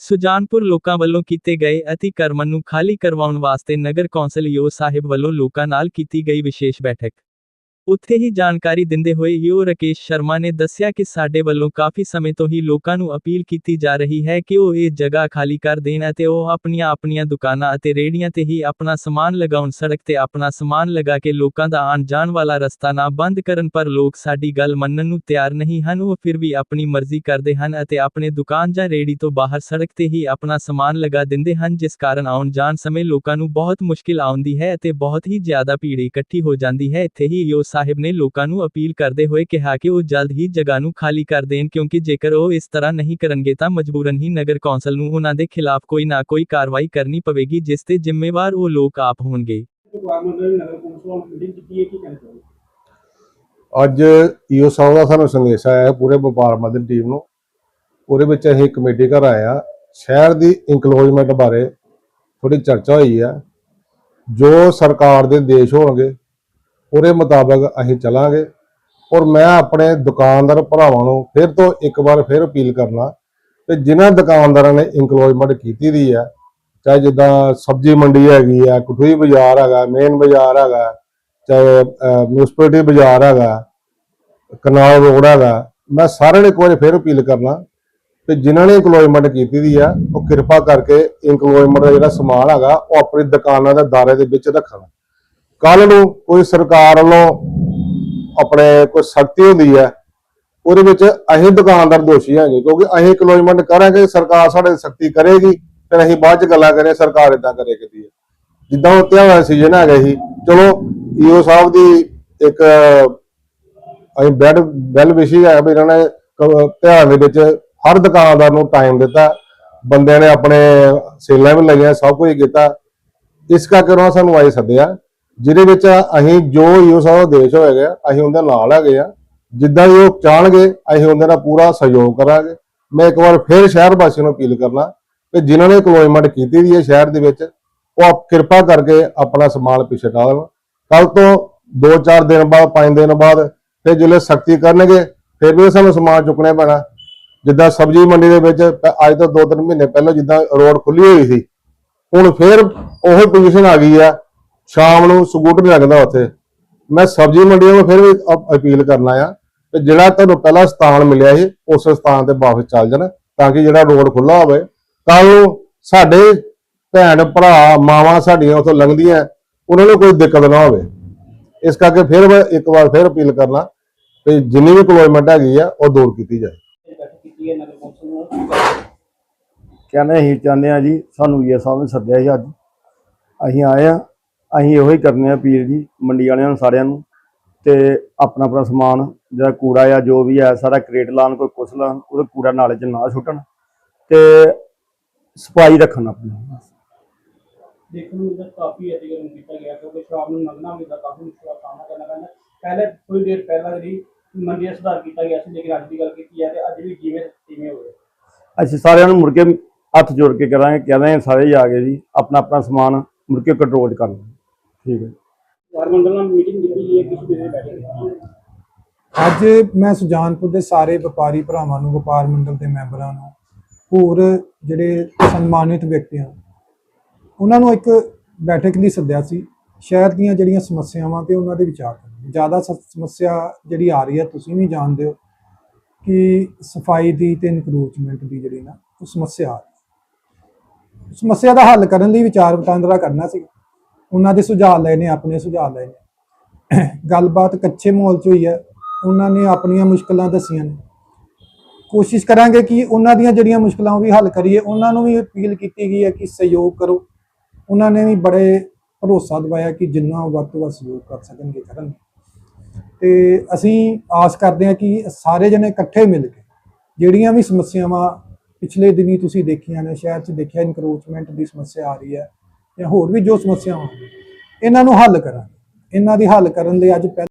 ਸੁਜਾਨਪੁਰ ਲੋਕਾਂ ਵੱਲੋਂ ਕੀਤੇ ਗਏ ਅਤੀਕਰਮਨ ਨੂੰ ਖਾਲੀ ਕਰਵਾਉਣ ਵਾਸਤੇ ਨਗਰ ਕੌਂਸਲ ਯੋ ਸਾਹਿਬ ਵੱਲੋਂ ਲੋਕਾਂ ਨਾਲ ਕੀਤੀ ਗਈ ਵਿਸ਼ੇਸ਼ ਬੈਠਕ। ਉੱਥੇ ਹੀ ਜਾਣਕਾਰੀ ਦਿੰਦੇ ਹੋਏ ਯੋ ਰਕੇਸ਼ ਸ਼ਰਮਾ ਨੇ ਦੱਸਿਆ ਕਿ ਸਾਡੇ ਵੱਲੋਂ ਕਾਫੀ ਸਮੇਂ ਤੋਂ ਹੀ ਲੋਕਾਂ ਨੂੰ ਅਪੀਲ ਕੀਤੀ ਜਾ ਰਹੀ ਹੈ ਕਿ ਉਹ ਇਹ ਜਗ੍ਹਾ ਖਾਲੀ ਕਰ ਦੇਣ ਅਤੇ ਉਹ ਆਪਣੀਆਂ ਆਪਣੀਆਂ ਦੁਕਾਨਾਂ ਅਤੇ ਰੇਹੜੀਆਂ ਤੇ ਹੀ ਆਪਣਾ ਸਮਾਨ ਲਗਾਉਣ ਸੜਕ ਤੇ ਆਪਣਾ ਸਮਾਨ ਲਗਾ ਕੇ ਲੋਕਾਂ ਦਾ ਆਉਣ ਜਾਣ ਵਾਲਾ ਰਸਤਾ ਨਾ ਬੰਦ ਕਰਨ ਪਰ ਲੋਕ ਸਾਡੀ ਗੱਲ ਮੰਨਣ ਨੂੰ ਤਿਆਰ ਨਹੀਂ ਹਨ, ਉਹ ਫਿਰ ਵੀ ਆਪਣੀ ਮਰਜ਼ੀ ਕਰਦੇ ਹਨ ਅਤੇ ਆਪਣੇ ਦੁਕਾਨ ਜਾਂ ਰੇਹੜੀ ਤੋਂ ਬਾਹਰ ਸੜਕ ਤੇ ਹੀ ਆਪਣਾ ਸਮਾਨ ਲਗਾ ਦਿੰਦੇ ਹਨ, ਜਿਸ ਕਾਰਨ ਆਉਣ ਜਾਣ ਸਮੇਂ ਲੋਕਾਂ ਨੂੰ ਬਹੁਤ ਮੁਸ਼ਕਿਲ ਆਉਂਦੀ ਹੈ ਅਤੇ ਬਹੁਤ ਹੀ ਜ਼ਿਆਦਾ ਭੀੜ ਇਕੱਠੀ ਹੋ ਜਾਂਦੀ ਹੈ, ਇੱਥੇ ਹੀ ਯੋ ਸਾਹਿਬ ਨੇ ਲੋਕਾਂ ਨੂੰ ਅਪੀਲ ਕਰਦੇ ਹੋਏ ਕਿਹਾ ਕਿ ਉਹ ਜਲਦ ਹੀ ਜਗ੍ਹਾ ਨੂੰ ਖਾਲੀ ਕਰ ਦੇਣ ਕਿਉਂਕਿ ਜੇਕਰ ਉਹ ਇਸ ਤਰ੍ਹਾਂ ਨਹੀਂ ਕਰਨਗੇ ਤਾਂ ਮਜਬੂਰਨ ਹੀ ਨਗਰ ਕੌਂਸਲ ਨੂੰ ਉਹਨਾਂ ਦੇ ਖਿਲਾਫ ਕੋਈ ਨਾ ਕੋਈ ਕਾਰਵਾਈ ਕਰਨੀ ਪਵੇਗੀ ਜਿਸ ਤੇ ਜ਼ਿੰਮੇਵਾਰ ਉਹ ਲੋਕ ਆਪ ਹੋਣਗੇ। ਅੱਜ ਈਓ ਸਾਹਿਬ ਦਾ ਸਾਨੂੰ ਸੰਦੇਸ਼ ਆਇਆ ਹੈ, ਪੂਰੇ ਵਪਾਰ ਮਦਨ ਟੀਮ ਨੂੰ। ਉਹਦੇ ਵਿੱਚ ਅਸੀਂ ਕਮੇਟੀ ਘਰ ਆਇਆ ਸ਼ਹਿਰ ਦੀ ਇਨਕਲੋਜਮੈਂਟ ਬਾਰੇ ਥੋੜੀ ਚਰਚਾ ਹੋਈ ਆ। ਜੋ ਸਰਕਾਰ ਦੇ ਦੇਸ਼ ਹੋਣਗੇ ਉਹਦੇ ਮੁਤਾਬਕ ਅਸੀਂ ਚਲਾਂਗੇ। ਔਰ ਮੈਂ ਆਪਣੇ ਦੁਕਾਨਦਾਰ ਭਰਾਵਾਂ ਨੂੰ ਫਿਰ ਤੋਂ ਇੱਕ ਵਾਰ ਫਿਰ ਅਪੀਲ ਕਰਨਾ ਕਿ ਜਿਨ੍ਹਾਂ ਦੁਕਾਨਦਾਰਾਂ ਨੇ ਇਨਕਲੋਜਮੈਂਟ ਕੀਤੀ ਦੀ ਹੈ ਚਾਹੇ ਜਿੱਦਾਂ ਸਬਜ਼ੀ ਮੰਡੀ ਹੈਗੀ ਆ, ਕਠੂਈ ਬਾਜ਼ਾਰ ਹੈਗਾ, ਮੇਨ ਬਾਜ਼ਾਰ ਹੈਗਾ, ਚਾਹੇ ਮਿਊਨਿਸਪੈਲਿਟੀ ਬਾਜ਼ਾਰ ਹੈਗਾ, ਕਨਾਲ ਰੋਡ ਹੈਗਾ, ਮੈਂ ਸਾਰਿਆਂ ਨੂੰ ਇੱਕ ਵਾਰੀ ਫਿਰ ਅਪੀਲ ਕਰਨਾ ਕਿ ਜਿਨ੍ਹਾਂ ਨੇ ਇੰਪਲੋਇਮੈਂਟ ਕੀਤੀ ਦੀ ਆ, ਉਹ ਕਿਰਪਾ ਕਰਕੇ ਇੰਪਲੋਇਮੈਂਟ ਦਾ ਜਿਹੜਾ ਸਮਾਨ ਹੈਗਾ, ਉਹ ਆਪਣੀ ਦੁਕਾਨਾਂ ਦੇ ਦਾਇਰੇ ਦੇ ਵਿੱਚ ਰੱਖਣ। ਕੱਲ ਨੂੰ ਕੋਈ ਸਰਕਾਰ ਵੱਲੋਂ ਆਪਣੇ ਕੋਈ ਸਖਤੀ ਹੁੰਦੀ ਹੈ, ਉਹਦੇ ਵਿੱਚ ਅਸੀਂ ਦੁਕਾਨਦਾਰ ਦੋਸ਼ੀ ਹਾਂਗੇ, ਕਿਉਂਕਿ ਅਸੀਂ ਇੰਪਲੋਇਮੈਂਟ ਕਰਾਂਗੇ, ਸਰਕਾਰ ਸਾਡੇ ਸਖਤੀ ਕਰੇਗੀ, ਫਿਰ ਅਸੀਂ ਬਾਅਦ ਚ ਗੱਲਾਂ ਕਰੇ ਸਰਕਾਰ ਇਦਾਂ ਕਰੇ ਕਰਦੀ ਜਿੱਦਾਂ ਉਹ ਤਿਉਹਾਰ ਸੀਜ਼ਨ ਹੈਗਾ ਸੀ, ਚਲੋ, ਈਓ ਸਾਹਿਬ ਦੀ ਇੱਕ, ਅਸੀਂ ਬੈਡ, ਬੈਲ ਵਿਸ਼ੀ ਹੈ ਵੀ ਇਹਨਾਂ ਨੇ ਕ- ਦੇ ਵਿੱਚ ਹਰ ਦੁਕਾਨਦਾਰ ਨੂੰ ਟਾਈਮ ਦਿੱਤਾ, ਬੰਦਿਆਂ ਨੇ ਆਪਣੇ ਸੇਲਾਂ ਵੀ ਲਗੀਆਂ ਸਭ ਕੁਝ ਕੀਤਾ, ਇਸ ਕਰਕੇ ਉਹਨਾਂ ਸਾਨੂੰ ਆਏ ਸੱਦਿਆ। ਜਿਹਦੇ ਵਿੱਚ ਅਸੀਂ ਜੋ ਈਓ ਸਾਹਿਬ ਦੇਸ਼ ਹੋਏਗਾ ਅਸੀਂ ਉਹਦੇ ਨਾਲ ਹੈਗੇ ਆ। ਜਿੱਦਾਂ ਹੀ ਉਹ ਚਾਹਣਗੇ, ਅਸੀਂ ਉਹਨਾਂ ਦਾ ਪੂਰਾ ਸਹਿਯੋਗ ਕਰਾਂਗੇ। ਮੈਂ ਇੱਕ ਵਾਰ ਫਿਰ ਸ਼ਹਿਰ ਵਾਸੀਆਂ ਨੂੰ ਅਪੀਲ ਕਰਨਾ ਕਿ ਜਿਨ੍ਹਾਂ ਨੇ ਇੰਪਲੋਇਮੈਂਟ ਕੀਤੀ ਦੀ ਹੈ ਸ਼ਹਿਰ ਦੇ ਵਿੱਚ, ਉਹ ਆਪ ਕਿਰਪਾ ਕਰਕੇ ਆਪਣਾ ਸਮਾਨ ਪਿੱਛੇ ਢਾ ਦੇਣ ਕੱਲ ਤੋਂ 2-4 ਦਿਨ ਬਾਅਦ 5 ਦਿਨ ਬਾਅਦ ਫਿਰ ਜਿਹੜੇ ਸਖਤੀ ਕਰਨਗੇ, ਫਿਰ ਵੀ ਸਾਨੂੰ ਸਮਾਨ ਚੁੱਕਣਾ ਪੈਣਾ। ਜਿੱਦਾਂ ਸਬਜ਼ੀ ਮੰਡੀ ਦੇ ਵਿੱਚ ਅੱਜ ਤੋਂ 2-3 ਮਹੀਨੇ ਪਹਿਲਾਂ ਜਿੱਦਾਂ ਰੋਡ ਖੁੱਲੀ ਹੋਈ ਸੀ, ਹੁਣ ਫਿਰ ਉਹ ਪੋਜੀਸ਼ਨ ਆ ਗਈ ਆ ਸ਼ਾਮ ਨੂੰ ਸਕੂਟਰ ਲੱਗਦਾ ਉੱਥੇ। ਮੈਂ ਸਬਜ਼ੀ ਮੰਡੀ ਨੂੰ ਫਿਰ ਵੀ ਅਪੀਲ ਕਰਨਾ ਆ ਕਿ ਜਿਹੜਾ ਤੁਹਾਨੂੰ ਪਹਿਲਾ ਸਥਾਨ ਮਿਲਿਆ ਸੀ, ਉਸ ਸਥਾਨ ਤੇ ਵਾਪਸ ਚੱਲ ਜਾਣ, ਤਾਂ ਕਿ ਜਿਹੜਾ ਰੋਡ ਖੁੱਲਾ ਹੋਵੇ। ਕੱਲ ਨੂੰ ਸਾਡੇ ਭੈਣ, ਭਰਾ, ਮਾਵਾਂ ਸਾਡੀਆਂ ਉੱਥੋਂ ਲੰਘਦੀਆਂ, ਉਹਨਾਂ ਨੂੰ ਕੋਈ ਦਿੱਕਤ ਨਾ ਹੋਵੇ। ਇਸ ਕਰਕੇ ਫਿਰ ਮੈਂ ਇੱਕ ਵਾਰ ਫਿਰ ਅਪੀਲ ਕਰਨਾ ਕਿ ਜਿੰਨੀ ਵੀ ਇੰਪਲੋਇਮੈਂਟ ਹੈਗੀ ਆ, ਉਹ ਦੂਰ ਕੀਤੀ ਜਾਏ। ਕਹਿੰਦੇ ਅਸੀਂ ਚਾਹੁੰਦੇ ਆ ਜੀ, ਸਾਨੂੰ ਇਹ ਸਾਹਿਬ ਨੇ ਸੱਦਿਆ ਸੀ ਅੱਜ। ਅਸੀਂ ਆਏ ਆ ਅਸੀਂ ਇਹੋ ਹੀ ਕਰਨੇ ਆ ਪੀਰ ਜੀ ਮੰਡੀ ਵਾਲਿਆਂ ਨੂੰ ਸਾਰਿਆਂ ਨੂੰ। ਤੇ ਆਪਣਾ ਆਪਣਾ ਸਮਾਨ ਜਿਹੜਾ ਕੂੜਾ ਆ ਜੋ ਵੀ ਹੈ ਸਾਰਾ ਕਰੇਟ ਲਾਣ ਕੋਈ ਕੁਛ ਲਾਣ ਉਹਦੇ ਕੂੜਾ ਨਾਲੇ 'ਚ ਨਾ ਸੁੱਟਣ। ਤੇ ਸਫ਼ਾਈ ਰੱਖਣ ਆਪਣੀ। ਦੇਖਣ ਨੂੰ ਤਾਂ ਕਾਫੀ ਅਧਿਕਰਨ ਕੀਤਾ ਗਿਆ ਕਿਉਂਕਿ ਸ਼ਾਮ ਨੂੰ ਲੰਘਣਾ ਵੀ ਤਾਂ ਕਾਫੀ ਮੁਸ਼ਕਲ ਦਾ ਸਾਹਮਣਾ ਕਰਨਾ ਪੈਂਦਾ। ਪਹਿਲੇ ਥੋੜੀ ਦੇਰ ਪਹਿਲਾਂ ਜਿਹੜੀ ਮੰਡੀ ਦਾ ਸੁਧਾਰ ਕੀਤਾ ਗਿਆ ਸੀ ਲੇਕਿਨ ਅੱਜ ਦੀ ਗੱਲ ਕੀਤੀ ਹੈ ਤੇ ਅੱਜ ਵੀ ਜਿਵੇਂ ਤਿਵੇਂ ਹੋਵੇ ਅਸੀਂ ਸਾਰਿਆਂ ਨੂੰ ਮੁੜ ਕੇ ਹੱਥ ਜੋੜ ਕੇ ਕਰਾਂਗੇ ਕਹਿੰਦੇ ਆ ਸਾਰੇ ਹੀ ਆ ਗਏ ਜੀ ਆਪਣਾ ਆਪਣਾ ਸਮਾਨ ਮੁੜ ਕੇ ਕੰਟਰੋਲ ਕਰ ਲਓ ਠੀਕ ਹੈ। ਵਾਰ ਮੰਡਲ ਨਾਲ ਮੀਟਿੰਗ ਕੀਤੀ ਹੈ ਕਿਸ ਵੇਲੇ ਬੈਠੇ ਅੱਜ ਮੈਂ ਸੁਜਾਨਪੁਰ ਦੇ ਸਾਰੇ ਵਪਾਰੀ ਭਰਾਵਾਂ ਨੂੰ ਵਪਾਰ ਮੰਡਲ ਦੇ ਮੈਂਬਰਾਂ ਨੂੰ ਹੋਰ ਜਿਹੜੇ ਸਨਮਾਨਿਤ ਵਿਅਕਤੀਆਂ ਉਹਨਾਂ ਨੂੰ ਇੱਕ ਬੈਠਕ ਲਈ ਸੱਦਿਆ ਸੀ। ਸ਼ਹਿਰ ਦੀਆਂ ਜਿਹੜੀਆਂ ਸਮੱਸਿਆਵਾਂ ਤੇ ਉਹਨਾਂ ਦੇ ਵਿਚਾਰ ਕਰਨ ਜ਼ਿਆਦਾ ਸਮੱਸਿਆ ਜਿਹੜੀ ਆ ਰਹੀ ਹੈ ਤੁਸੀਂ ਵੀ ਜਾਣਦੇ ਹੋ ਕਿ ਸਫ਼ਾਈ ਦੀ ਤੇ ਇਨਕਰੋਚਮੈਂਟ ਦੀ ਜਿਹੜੀ ਨਾ ਉਹ ਸਮੱਸਿਆ ਆ ਰਹੀ ਹੈ। ਸਮੱਸਿਆ ਦਾ ਹੱਲ ਕਰਨ ਲਈ ਵਿਚਾਰ ਵਟਾਂਦਰਾ ਕਰਨਾ ਸੀ। ਉਹਨਾਂ ਦੇ ਸੁਝਾਅ ਲਏ ਨੇ, ਆਪਣੇ ਸੁਝਾਅ ਲਏ ਨੇ। ਗੱਲਬਾਤ ਕੱਚੇ ਮਾਹੌਲ 'ਚ ਹੋਈ ਹੈ। ਉਹਨਾਂ ਨੇ ਆਪਣੀਆਂ ਮੁਸ਼ਕਲਾਂ ਦੱਸੀਆਂ ਨੇ। ਕੋਸ਼ਿਸ਼ ਕਰਾਂਗੇ ਕਿ ਉਹਨਾਂ ਦੀਆਂ ਜਿਹੜੀਆਂ ਮੁਸ਼ਕਲਾਂ ਉਹ ਵੀ ਹੱਲ ਕਰੀਏ। ਉਹਨਾਂ ਨੂੰ ਵੀ ਅਪੀਲ ਕੀਤੀ ਗਈ ਹੈ ਕਿ ਸਹਿਯੋਗ ਕਰੋ। ਉਹਨਾਂ ਨੇ ਵੀ ਬੜੇ ਭਰੋਸਾ ਦਵਾਇਆ ਕਿ ਜਿੰਨਾ ਵੱਧ ਤੋਂ ਵੱਧ ਸਹਿਯੋਗ ਕਰ ਸਕਣਗੇ ਕਰਨ ਤੇ ਅਸੀਂ ਆਸ ਕਰਦੇ ਹਾਂ ਕਿ ਸਾਰੇ ਜਣੇ ਇਕੱਠੇ ਮਿਲ ਕੇ ਜਿਹੜੀਆਂ ਵੀ ਸਮੱਸਿਆਵਾਂ ਪਿਛਲੇ ਦਿਨੀ ਤੁਸੀਂ ਦੇਖੀਆਂ ਨੇ, ਸ਼ਹਿਰ 'ਚ ਦੇਖਿਆ ਇਨਕਰੋਚਮੈਂਟ ਦੀ ਸਮੱਸਿਆ ਆ ਰਹੀ ਹੈ। ਜਾਂ ਹੋਰ ਵੀ ਜੋ ਸਮੱਸਿਆਵਾਂ ਇਹਨਾਂ ਨੂੰ ਹੱਲ ਕਰਾਂ ਇਹਨਾਂ ਦੀ ਹੱਲ ਕਰਨ ਲਈ ਅੱਜ ਪਹਿਲ